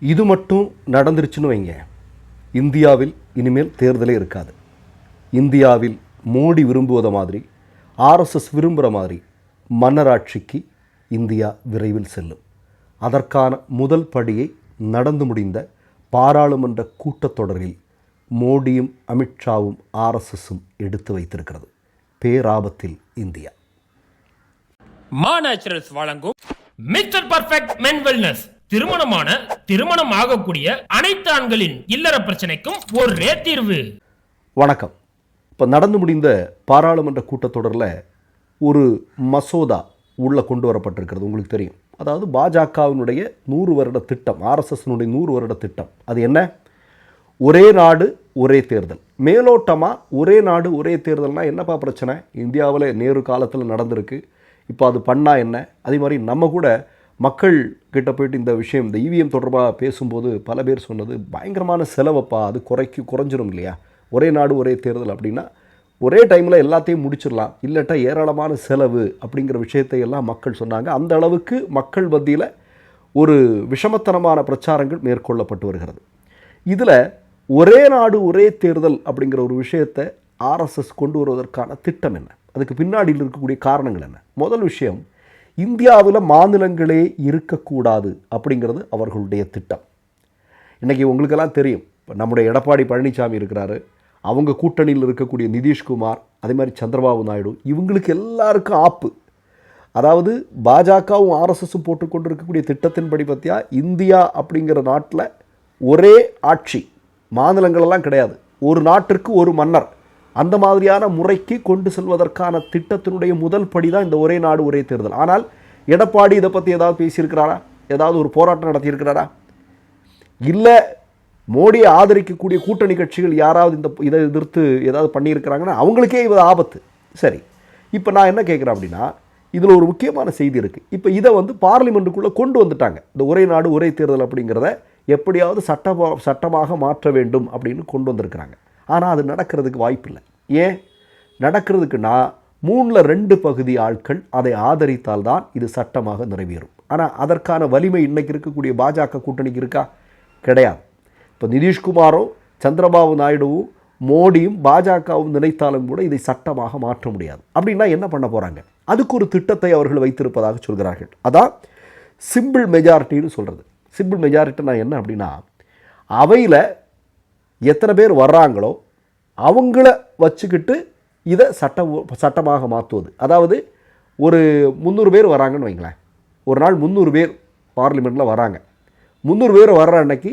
இது மட்டும் நடந்துருச்சுன்னு வைங்க. இந்தியாவில் இனிமேல் தேர்தலே இருக்காது. இந்தியாவில் மோடி விரும்புவத மாதிரி ஆர்எஸ்எஸ் விரும்புகிற மாதிரி மன்னராட்சிக்கு இந்தியா விரைவில் செல்லும். அதற்கான முதல் படியை நடந்து முடிந்த பாராளுமன்ற கூட்டத்தொடரில் மோடியும் அமித்ஷாவும் ஆர்எஸ்எஸும் எடுத்து வைத்திருக்கிறது. பேராபத்தில் இந்தியா. மா நேச்சுரல்ஸ் வழங்கும் மிஸ்டர் பர்ஃபெக்ட் மென் வெல்னஸ் திருமணமான திருமணம் ஆகக்கூடிய அனைத்து ஆண்களின் இல்லற பிரச்சனைக்கும் ஒரே தீர்வு. வணக்கம். இப்போ நடந்து முடிந்த பாராளுமன்ற கூட்டத்தொடரில் ஒரு மசோதா உள்ளே கொண்டு வரப்பட்டிருக்கிறது உங்களுக்கு தெரியும். அதாவது பாஜகவினுடைய நூறு வருட திட்டம் ஆர்எஸ்எஸ்னுடைய நூறு வருட திட்டம். அது என்ன? ஒரே நாடு ஒரே தேர்தல். மேலோட்டமாக ஒரே நாடு ஒரே தேர்தல்னால் என்னப்பா பிரச்சனை? இந்தியாவில் நேரு காலத்தில் நடந்திருக்கு. இப்போ அது பண்ணால் என்ன? அதே மாதிரி நம்ம கூட மக்கள் கிட்ட போயிட்டு இந்த விஷயம் இந்த இவிஎம் தொடர்பாக பேசும்போது பல பேர் சொன்னது பயங்கரமான செலவப்பா அது குறைக்கு குறைஞ்சிரும் இல்லையா? ஒரே நாடு ஒரே தேர்தல் அப்படின்னா ஒரே டைமில் எல்லாத்தையும் முடிச்சிடலாம். இல்லாட்டா ஏராளமான செலவு அப்படிங்கிற விஷயத்தை எல்லாம் மக்கள் சொன்னாங்க. அந்த அளவுக்கு மக்கள் மத்தியில் ஒரு விஷமத்தனமான பிரச்சாரங்கள் மேற்கொள்ளப்பட்டு வருகிறது. இதில் ஒரே நாடு ஒரே தேர்தல் அப்படிங்கிற ஒரு விஷயத்தை ஆர்எஸ்எஸ் கொண்டு வருவதற்கான திட்டம் என்ன? அதுக்கு பின்னாடியில் இருக்கக்கூடிய காரணங்கள் என்ன? முதல் விஷயம் இந்தியாவில் மாநிலங்களே இருக்கக்கூடாது அப்படிங்கிறது அவர்களுடைய திட்டம். இன்றைக்கி உங்களுக்கெல்லாம் தெரியும் இப்போ நம்முடைய எடப்பாடி பழனிசாமி இருக்கிறாரு அவங்க கூட்டணியில் இருக்கக்கூடிய நிதிஷ்குமார் அதே மாதிரி சந்திரபாபு நாயுடு இவங்களுக்கு எல்லாருக்கும் ஆப்பு. அதாவது பாஜகவும் ஆர்எஸ்எஸும் போட்டுக்கொண்டு இருக்கக்கூடிய திட்டத்தின்படி பார்த்தியா இந்தியா அப்படிங்கிற நாட்டில் ஒரே ஆட்சி. மாநிலங்களெல்லாம் கிடையாது. ஒரு நாட்டிற்கு ஒரு மன்னர். அந்த மாதிரியான முறைக்கு கொண்டு செல்வதற்கான திட்டத்தினுடைய முதல் படி தான் இந்த ஒரே நாடு ஒரே தேர்தல். ஆனால் எடப்பாடி இதை பற்றி ஏதாவது பேசியிருக்கிறாரா? ஏதாவது ஒரு போராட்டம் நடத்தியிருக்கிறாரா? இல்லை மோடியை ஆதரிக்கக்கூடிய கூட்டணி கட்சிகள் யாராவது இந்த இதை எதிர்த்து ஏதாவது பண்ணியிருக்கிறாங்கன்னா அவங்களுக்கே இது ஆபத்து. சரி இப்போ நான் என்ன கேட்குறேன் அப்படின்னா இதில் ஒரு முக்கியமான செய்தி இருக்குது இப்போ இதை வந்து பார்லிமெண்ட்டுக்குள்ளே கொண்டு வந்துட்டாங்க. இந்த ஒரே நாடு ஒரே தேர்தல் அப்படிங்கிறத எப்படியாவது சட்ட சட்டமாக மாற்ற வேண்டும் அப்படின்னு கொண்டு வந்திருக்கிறாங்க. ஆனால் அது நடக்கிறதுக்கு வாய்ப்பில்லை. ஏன்? நடக்கிறதுக்குன்னா மூணில் ரெண்டு பகுதி ஆட்கள் அதை ஆதரித்தால் தான் இது சட்டமாக நிறைவேறும். ஆனால் அதற்கான வலிமை இன்னைக்கு இருக்கக்கூடிய பாஜக கூட்டணிக்கு இருக்கா? கிடையாது. இப்போ நிதிஷ்குமாரும் சந்திரபாபு நாயுடுவும் மோடியும் பாஜகவும் நினைத்தாலும் கூட இதை சட்டமாக மாற்ற முடியாது. அப்படின்னா என்ன பண்ண போகிறாங்க அதுக்கு ஒரு திட்டத்தை அவர்கள் வைத்திருப்பதாக சொல்கிறார்கள். அதான் சிம்பிள் மெஜாரிட்டின்னு சொல்கிறது சிம்பிள் மெஜாரிட்டினா என்ன அப்படின்னா அவையில் எத்தனை பேர் வர்றாங்களோ அவங்கள வச்சுக்கிட்டு இதை சட்ட சட்டமாக மாற்றுவது அதாவது ஒரு முந்நூறு பேர் வராங்கன்னு வைங்களேன். ஒரு நாள் முந்நூறு பேர் பார்லிமெண்ட்டில் வராங்க. முந்நூறு பேர் வர்ற அன்னைக்கு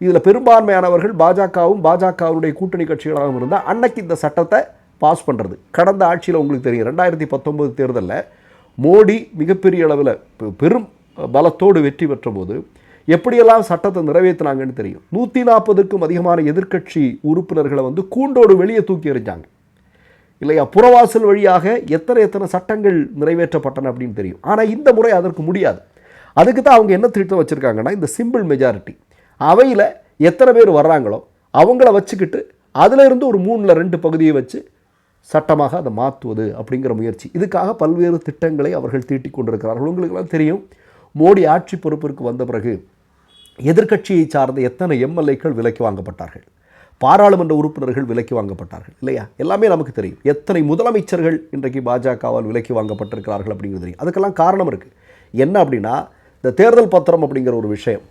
இதில் பெரும்பான்மையானவர்கள் பாஜகவும் பாஜகவுடைய கூட்டணி கட்சிகளாகவும் இருந்தால் அன்னைக்கு இந்த சட்டத்தை பாஸ் பண்ணுறது கடந்த ஆட்சியில் உங்களுக்கு தெரியும் ரெண்டாயிரத்தி பத்தொன்பது தேர்தலில் மோடி மிகப்பெரிய அளவில் பெ- பெரும் பலத்தோடு வெற்றி பெற்ற போது எப்படியெல்லாம் சட்டத்தை நிறைவேற்றினாங்கன்னு தெரியும். நூற்றி நாற்பதுக்கும் அதிகமான எதிர்க்கட்சி உறுப்பினர்களை வந்து கூண்டோடு வெளியே தூக்கி எறிஞ்சாங்க. இல்லையா? புறவாசல் வழியாக எத்தனை எத்தனை சட்டங்கள் நிறைவேற்றப்பட்டன அப்படின்னு தெரியும். ஆனால் இந்த முறை அதற்கு முடியாது. அதுக்கு தான் அவங்க என்ன திட்டம் வச்சுருக்காங்கன்னா இந்த சிம்பிள் மெஜாரிட்டி அவையில் எத்தனை பேர் வர்றாங்களோ அவங்கள வச்சுக்கிட்டு அதிலிருந்து ஒரு மூணில் ரெண்டு பகுதியை வச்சு சட்டமாக அதை மாற்றுவது அப்படிங்கிற முயற்சி. இதுக்காக பல்வேறு திட்டங்களை அவர்கள் தீட்டி கொண்டிருக்கிறார்கள். உங்களுக்கெல்லாம் தெரியும் மோடி ஆட்சி பொறுப்பிற்கு வந்த பிறகு எதிர்க்கட்சியை சார்ந்த எத்தனை எம்எல்ஏக்கள் விலக்கி வாங்கப்பட்டார்கள்? பாராளுமன்ற உறுப்பினர்கள் விலக்கி வாங்கப்பட்டார்கள் இல்லையா? எல்லாமே நமக்கு தெரியும். எத்தனை முதலமைச்சர்கள் இன்றைக்கு பாஜகவால் விலக்கி வாங்கப்பட்டிருக்கிறார்கள் அப்படிங்கிறது தெரியும். அதுக்கெல்லாம் காரணம் இருக்குது என்ன அப்படின்னா இந்த தேர்தல் பத்திரம் அப்படிங்கிற ஒரு விஷயம்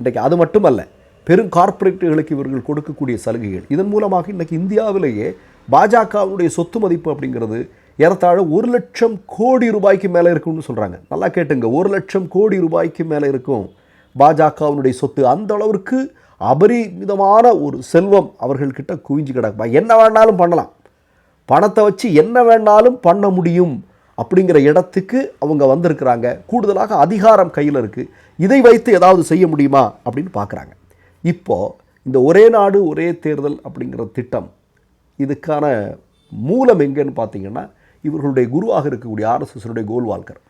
இன்றைக்கு அது மட்டுமல்ல பெரும் கார்ப்பரேட்டுகளுக்கு இவர்கள் கொடுக்கக்கூடிய சலுகைகள் இதன் மூலமாக இன்றைக்கி இந்தியாவிலேயே பாஜகவுடைய சொத்து மதிப்பு அப்படிங்கிறது ஏறத்தாழ ஒரு லட்சம் கோடி ரூபாய்க்கு மேலே இருக்கும்னு சொல்கிறாங்க நல்லா கேட்டுங்க ஒரு லட்சம் கோடி ரூபாய்க்கு மேலே இருக்கும். பாஜகவினுடைய சொத்து அந்த அளவிற்கு அபரிமிதமான ஒரு செல்வம் அவர்கள்கிட்ட குவிஞ்சு கிடக்குமா என்ன வேணாலும் பண்ணலாம். பணத்தை வச்சு என்ன வேணாலும் பண்ண முடியும் அப்படிங்கிற இடத்துக்கு அவங்க வந்திருக்கிறாங்க. கூடுதலாக அதிகாரம் கையில் இருக்குது இதை வைத்து ஏதாவது செய்ய முடியுமா அப்படின்னு பார்க்குறாங்க. இப்போது இந்த ஒரே நாடு ஒரே தேர்தல் அப்படிங்கிற திட்டம் இதுக்கான மூலம் எங்கேன்னு பார்த்தீங்கன்னா இவர்களுடைய குருவாக இருக்கக்கூடிய ஆர்எஸ்எஸ்னுடைய கோல்வால்கர்.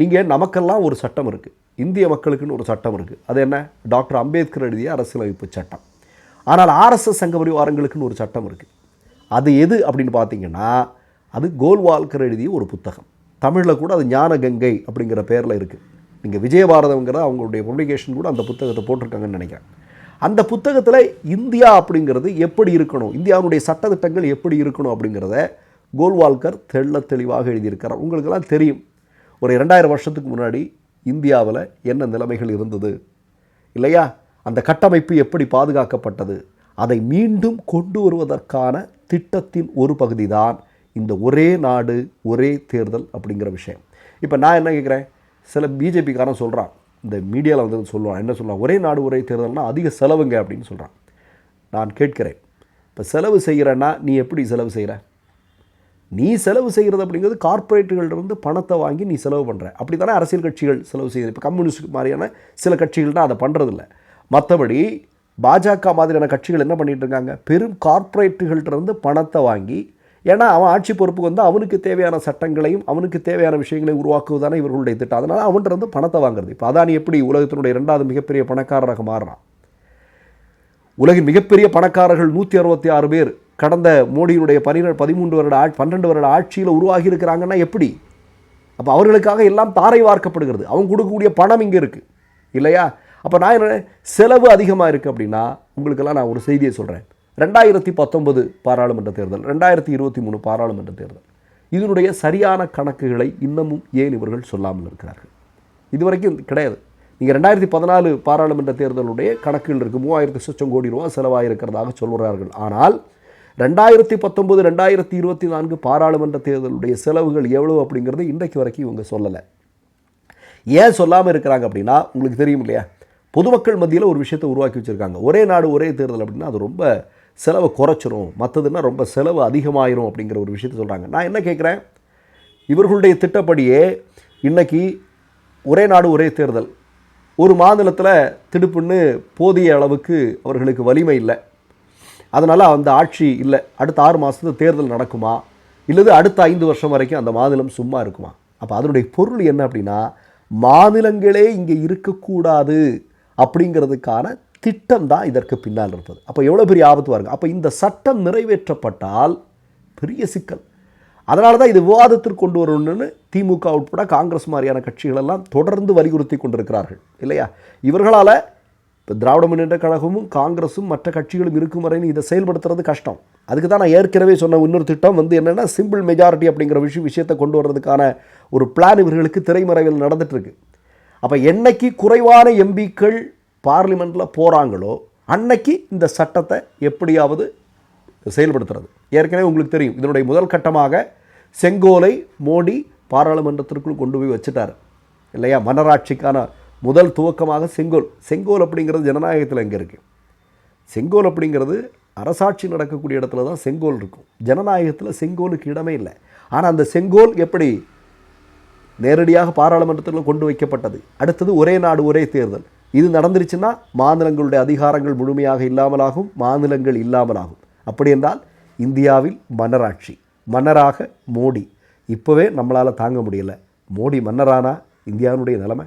நீங்கள் நமக்கெல்லாம் ஒரு சட்டம் இருக்குது இந்திய மக்களுக்குன்னு ஒரு சட்டம் இருக்குது அது என்ன? டாக்டர் அம்பேத்கர் எழுதிய அரசியலமைப்பு சட்டம். ஆனால் ஆர்எஸ்எஸ் சங்க பரிவாரங்களுக்குன்னு ஒரு சட்டம் இருக்குது அது எது அப்படின்னு பார்த்தீங்கன்னா அது கோல்வால்கர் எழுதிய ஒரு புத்தகம். தமிழில் கூட அது ஞானகங்கை அப்படிங்கிற பேரில் இருக்குது நீங்கள் விஜயபாரதங்கிற அவங்களுடைய பப்ளிகேஷன் கூட அந்த புத்தகத்தை போட்டிருக்காங்கன்னு நினைக்கிறேன். அந்த புத்தகத்தில் இந்தியா அப்படிங்கிறது எப்படி இருக்கணும்? இந்தியாவுடைய சட்டத்திட்டங்கள் எப்படி இருக்கணும் அப்படிங்கிறத கோல்வால்கர் தெள்ள தெளிவாக எழுதியிருக்கிறார். உங்களுக்கெல்லாம் தெரியும். ஒரு இரண்டாயிரம் வருஷத்துக்கு முன்னாடி இந்தியாவில் என்ன நிலைமைகள் இருந்தது? இல்லையா? அந்த கட்டமைப்பு எப்படி பாதுகாக்கப்பட்டது? அதை மீண்டும் கொண்டு வருவதற்கான திட்டத்தின் ஒரு பகுதி தான் இந்த ஒரே நாடு ஒரே தேர்தல் அப்படிங்கிற விஷயம். இப்போ நான் என்ன கேட்குறேன்? சில பிஜேபிக்காரன் சொல்கிறான். இந்த மீடியாவில் வந்து சொல்லுவான். என்ன சொல்லுவான்? ஒரே நாடு ஒரே தேர்தல்னால் அதிக செலவுங்க அப்படின்னு சொல்கிறான். நான் கேட்கிறேன். இப்போ செலவு செய்கிறேன்னா நீ எப்படி செலவு செய்கிற? நீ செலவு செய்கிறது அப்படிங்கிறது கார்ப்பரேட்டுகள்கிட்ட பணத்தை வாங்கி நீ செலவு பண்ணுற அப்படி தானே அரசியல் கட்சிகள் செலவு செய்யுது. இப்போ கம்யூனிஸ்ட் மாதிரியான சில கட்சிகள் தான் அதை பண்ணுறதில்ல மற்றபடி பாஜக மாதிரியான கட்சிகள் என்ன பண்ணிட்டு இருக்காங்க? பெரும் கார்ப்பரேட்டுகள்கிட்ட இருந்து பணத்தை வாங்கி ஏன்னா அவன் ஆட்சி பொறுப்புக்கு வந்து அவனுக்கு தேவையான சட்டங்களையும் அவனுக்கு தேவையான விஷயங்களையும் உருவாக்குவதானே இவர்களுடைய திட்டம். அதனால் அவன்கிட்ட இருந்து பணத்தை வாங்குறது. இப்போ அதானி எப்படி உலகத்தினுடைய ரெண்டாவது மிகப்பெரிய பணக்காரராக மாறுறான்? உலகின் மிகப்பெரிய பணக்காரர்கள் நூற்றி அறுபத்தி ஆறு பேர். கடந்த மோடியினுடைய பன்னிரெண்டு பதிமூன்று வருட ஆட் பன்னெண்டு வருட ஆட்சியில் உருவாகி இருக்கிறாங்கன்னா எப்படி? அப்போ அவர்களுக்காக எல்லாம் தாரை வார்க்கப்படுகிறது. அவங்க கொடுக்கக்கூடிய பணம் இங்கே இருக்குது இல்லையா? அப்போ நான் என்ன செலவு அதிகமாக இருக்குது அப்படின்னா உங்களுக்கெல்லாம் நான் ஒரு செய்தியை சொல்கிறேன் ரெண்டாயிரத்தி பத்தொன்பது பாராளுமன்ற தேர்தல் ரெண்டாயிரத்தி இருபத்தி மூணு பாராளுமன்ற தேர்தல். இதனுடைய சரியான கணக்குகளை இன்னமும் ஏன் இவர்கள் சொல்லாமல் இருக்கிறார்கள்? இதுவரைக்கும் கிடையாது. நீங்கள் ரெண்டாயிரத்தி பதினாலு பாராளுமன்ற தேர்தலுடைய கணக்குகள் இருக்குது மூவாயிரத்து சொச்சம் கோடி ரூபா செலவாக இருக்கிறதாக சொல்கிறார்கள். ஆனால் ரெண்டாயிரத்தி பத்தொன்பது ரெண்டாயிரத்தி இருபத்தி நான்கு பாராளுமன்ற தேர்தலுடைய செலவுகள் எவ்வளவு அப்படிங்கிறது இன்றைக்கு வரைக்கும் இவங்க சொல்லலை. ஏன் சொல்லாமல் இருக்கிறாங்க அப்படின்னா உங்களுக்கு தெரியும் இல்லையா? பொதுமக்கள் மத்தியில் ஒரு விஷயத்தை உருவாக்கி வச்சுருக்காங்க. ஒரே நாடு ஒரே தேர்தல் அப்படின்னா அது ரொம்ப செலவை குறைச்சிரும். மற்றதுன்னா ரொம்ப செலவு அதிகமாயிரும் அப்படிங்கிற ஒரு விஷயத்த சொல்கிறாங்க நான் என்ன கேட்குறேன் இவர்களுடைய திட்டப்படியே இன்றைக்கி ஒரே நாடு ஒரே தேர்தல். ஒரு மாநிலத்தில் திடுப்புன்னு போதிய அளவுக்கு அவர்களுக்கு வலிமை இல்லை. அதனால் அந்த ஆட்சி இல்லை. அடுத்த ஆறு மாதத்துல தேர்தல் நடக்குமா? இல்லது அடுத்த ஐந்து வருஷம் வரைக்கும் அந்த மாநிலம் சும்மா இருக்குமா? அப்போ அதனுடைய பொருள் என்ன அப்படின்னா மாநிலங்களே இங்கே இருக்கக்கூடாது அப்படிங்கிறதுக்கான திட்டம் தான் இதற்கு பின்னால் இருப்பது. அப்போ எவ்வளோ பெரிய ஆபத்து வருங்க? அப்போ இந்த சட்டம் நிறைவேற்றப்பட்டால் பெரிய சிக்கல். அதனால தான் இது விவாதத்திற்கு கொண்டு வரணும்னு திமுக உட்பட காங்கிரஸ் மாதிரியான கட்சிகளெல்லாம் தொடர்ந்து வலியுறுத்தி கொண்டிருக்கிறார்கள். இல்லையா? இவர்களால் இப்போ திராவிட முன்னேற்ற கழகமும் காங்கிரஸும் மற்ற கட்சிகளும் இருக்கும் வரைன்னு இதை செயல்படுத்துறது கஷ்டம். அதுக்கு தான் நான் ஏற்கனவே சொன்ன இன்னொரு திட்டம் வந்து என்னென்னா சிம்பிள் மெஜாரிட்டி அப்படிங்கிற விஷயம் விஷயத்தை கொண்டு வர்றதுக்கான ஒரு பிளான் இவர்களுக்கு திரைமறைவில் நடந்துகிட்ருக்கு அப்போ என்னைக்கு குறைவான எம்பிக்கள் பார்லிமெண்ட்டில் போகிறாங்களோ அன்னைக்கு இந்த சட்டத்தை எப்படியாவது செயல்படுத்துறது. ஏற்கனவே உங்களுக்கு தெரியும் இதனுடைய முதல் கட்டமாக செங்கோலை மோடி பாராளுமன்றத்திற்குள் கொண்டு போய் வச்சுட்டார். இல்லையா? மன்னராட்சிக்கான முதல் துவக்கமாக செங்கோல். செங்கோல் அப்படிங்கிறது ஜனநாயகத்தில் எங்கே இருக்குது செங்கோல் அப்படிங்கிறது அரசாட்சி நடக்கக்கூடிய இடத்துல தான் செங்கோல் இருக்கும். ஜனநாயகத்தில் செங்கோலுக்கு இடமே இல்லை. ஆனால் அந்த செங்கோல் எப்படி நேரடியாக பாராளுமன்றத்தில் கொண்டு வைக்கப்பட்டது? அடுத்தது ஒரே நாடு ஒரே தேர்தல். இது நடந்துருச்சுன்னா மாநிலங்களுடைய அதிகாரங்கள் முழுமையாக இல்லாமலாகும் மாநிலங்கள் இல்லாமலாகும். அப்படி என்றால் இந்தியாவில் மன்னராட்சி மன்னராக மோடி. இப்போவே நம்மளால் தாங்க முடியலை. மோடி மன்னரானா? இந்தியாவினுடைய நிலைமை?